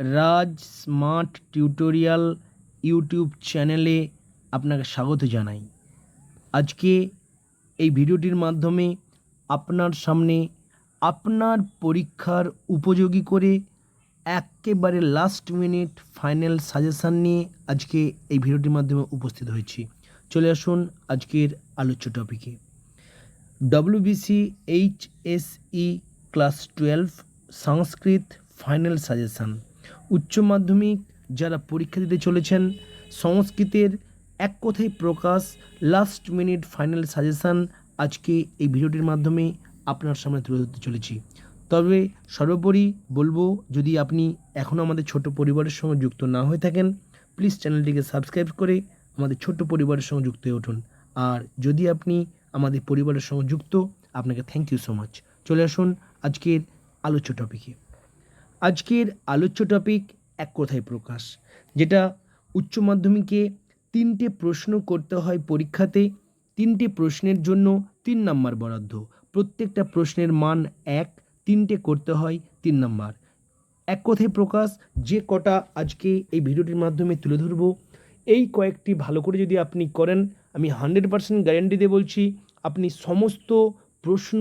রাজ smart tutorial YouTube চ্যানেলে আপনাকে স্বাগত জানাই। আজকে এই ভিডিওটির মাধ্যমে আপনার সামনে আপনার পরীক্ষার উপযোগী করে একেবারে লাস্ট মিনিট ফাইনাল সাজেশান নিয়ে আজকে এই ভিডিওটির মাধ্যমে উপস্থিত হয়েছি। চলে আসুন আজকের আলোচ্য টপিকে WBC H S E class twelve Sanskrit final suggestion উচ্চ মাধ্যমিক যারা পরীক্ষা দিতে চলেছেন, সংস্কৃতের এক কথায় প্রকাশ লাস্ট মিনিট ফাইনাল সাজেশান আজকে এই ভিডিওটির মাধ্যমে আপনার সামনে তুলে ধরতে চলেছি। তবে সর্বোপরি বলব, যদি আপনি এখনও আমাদের ছোট পরিবারের সঙ্গে যুক্ত না হয়ে থাকেন প্লিজ চ্যানেলটিকে সাবস্ক্রাইব করে আমাদের ছোট্ট পরিবারের সঙ্গে যুক্ত হয়ে উঠুন। আর যদি আপনি আমাদের পরিবারের সঙ্গে যুক্ত, আপনাকে থ্যাংক ইউ সো মাচ চলে আসুন আজকের আলোচ্য টপিকে আজকের আলোচ্য টপিক এক কথায় প্রকাশ, যেটা উচ্চ মাধ্যমিকে তিনটে প্রশ্ন করতে হয় পরীক্ষাতে, তিনটে প্রশ্নের জন্য তিন নাম্বার বরাদ্দ। প্রত্যেকটা প্রশ্নের মান এক, তিনটে করতে হয় তিন নাম্বার। এক কথায় প্রকাশ, যে কটা আজকে এই ভিডিওটির মাধ্যমে তুলে ধরবো, এই কয়েকটি ভালো করে যদি আপনি করেন, আমি হান্ড্রেড পার্সেন্ট গ্যারেন্টি দিয়ে বলছি, আপনি সমস্ত প্রশ্ন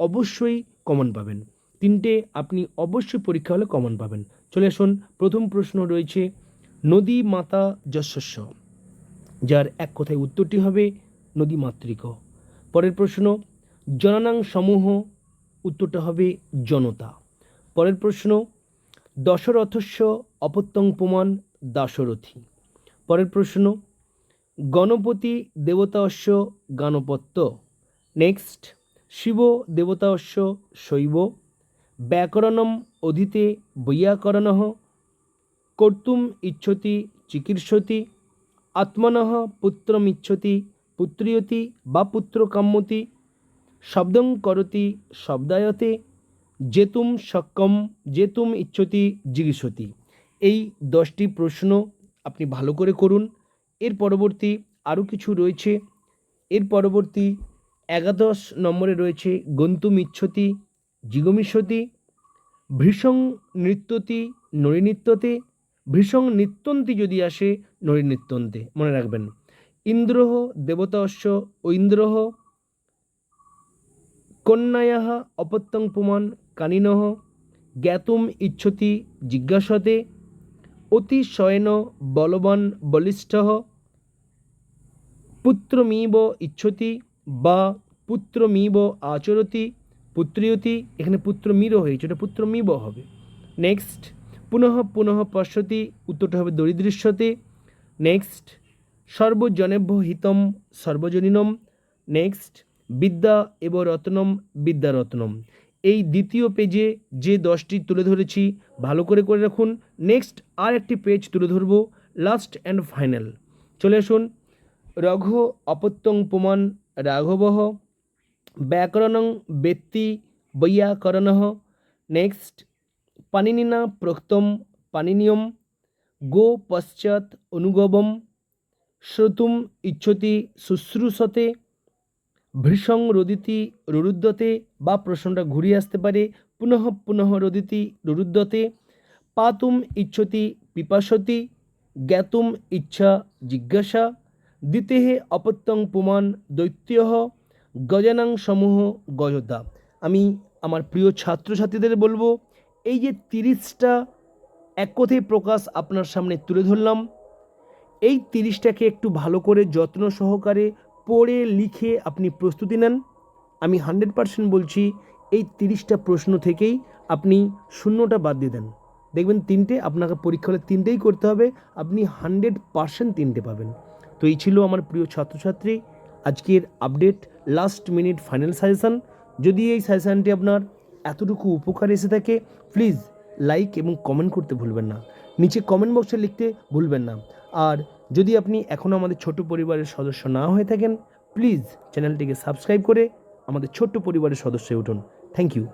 অবশ্যই কমন পাবেন। তিনটে আপনি অবশ্যই পরীক্ষা হলে কমন পাবেন। চলে আসুন, প্রথম প্রশ্ন রয়েছে, নদী মাতা যশস্য যার এক কথায় উত্তরটি হবে নদী মাতৃক। পরের প্রশ্ন, জননাং সমূহ, উত্তরটা হবে জনতা। পরের প্রশ্ন, দশরথস্য অপত্যং প্রমাণ দাশরথী। পরের প্রশ্ন, গণপতি দেবতাস্য গানপত্য। নেক্সট, শিব দেবতাস্য শৈব। ব্যাকরণম অধীতে বৈয়াকরণ কর্তুম ইচ্ছতি চিকীর্ষতি আত্মনঃ পুত্রমিচ্ছতি, পুত্রিয়তি বা পুত্রকাম্যতি, শব্দং করতি শব্দায়তে জেতুম সক্ষম জেতুম ইচ্ছতি জিজ্ঞাসতি। এই দশটি প্রশ্ন আপনি ভালো করে করুন। এর পরবর্তী আরও কিছু রয়েছে। এর পরবর্তী একাদশ নম্বরে রয়েছে গন্তুম ইচ্ছতি জিগমিষ্যতি, ভৃষং নৃত্যতি নৃত্যতে ভৃষং নৃত্যন্তি যদি আসে নৃত্যন্তে মনে রাখবেন ইন্দ্রহ দেবতাস্য ঐন্দ্রহ কন্যায়াः অপত্যং পুমান কানিনः জ্ঞাতুম ইচ্ছতি জিজ্ঞাসতে, অতিশয়ন বলবান বলিষ্ঠ পুত্রমিব ইচ্ছতি বা পুত্রমিব আচরতি পুত্রিয়তি, এখানে পুত্রমির হয়েছে ওটা পুত্রমিব হবে। নেক্সট পুনঃ পুনঃ পশ্যতি, উত্তরটা হবে দরিদৃশ্যতে নেক্সট সর্বজনেভ্য হিতম সর্বজনীনম। নেক্সট বিদ্যা এব রত্নম বিদ্যারত্নম এই দ্বিতীয় পেজে যে দশটি তুলে ধরেছি, ভালো করে করে রাখুন। নেক্সট আর একটি পেজ তুলে ধরবো লাস্ট অ্যান্ড ফাইনাল চলে আসুন, রঘ অপত্যং পুমান রাঘবহ ব্যাকরণং ব্যক্তি বৈয়াকরণ। নেক্সট পানিনিনা প্রক্তম পানিনিয়ম গো পশ্চাৎ অনুগবম, শ্রোতুম ইচ্ছতি শুশ্রূষতে, ভৃষং রোদিতি রুরুদ্যতে বা প্রশ্নটা ঘুরিয়ে আসতে পারে, পুনঃ পুনঃ রোদিতি রুরুদ্যতে পাতুম ইচ্ছতি পিপাসতি, জ্ঞাতুম ইচ্ছা জিজ্ঞাসা দ্বিতেহ অপত্যং পুমান দৈত্য। গজানাং সমূহ গজদা। আমি আমার প্রিয় ছাত্রছাত্রীদের বলব, এই যে তিরিশটা এক কথায় প্রকাশ আপনার সামনে তুলে ধরলাম, এই তিরিশটাকে একটু ভালো করে যত্ন সহকারে পড়ে লিখে আপনি প্রস্তুতি নেন। আমি হান্ড্রেড পারসেন্ট বলছি, এই তিরিশটা প্রশ্ন থেকেই আপনি শূন্যটা বাদ দিয়ে দেন। দেখবেন তিনটে, আপনাকে পরীক্ষা হলে তিনটেই করতে হবে, আপনি হান্ড্রেড পারসেন্ট তিনটে পাবেন। তো এই ছিল আমার প্রিয় ছাত্রছাত্রী আজকের update last minute final suggestion যদি এই সাজেশানটি আপনার এতটুকু উপকার এসে থাকে প্লিজ লাইক এবং কমেন্ট করতে ভুলবেন না। নিচে কমেন্ট বক্সে লিখতে ভুলবেন না। আর যদি আপনি এখনও আমাদের ছোট পরিবারের সদস্য না হয়ে থাকেন প্লিজ চ্যানেলটিকে সাবস্ক্রাইব করে আমাদের ছোট্ট পরিবারের সদস্য উঠুন। Thank you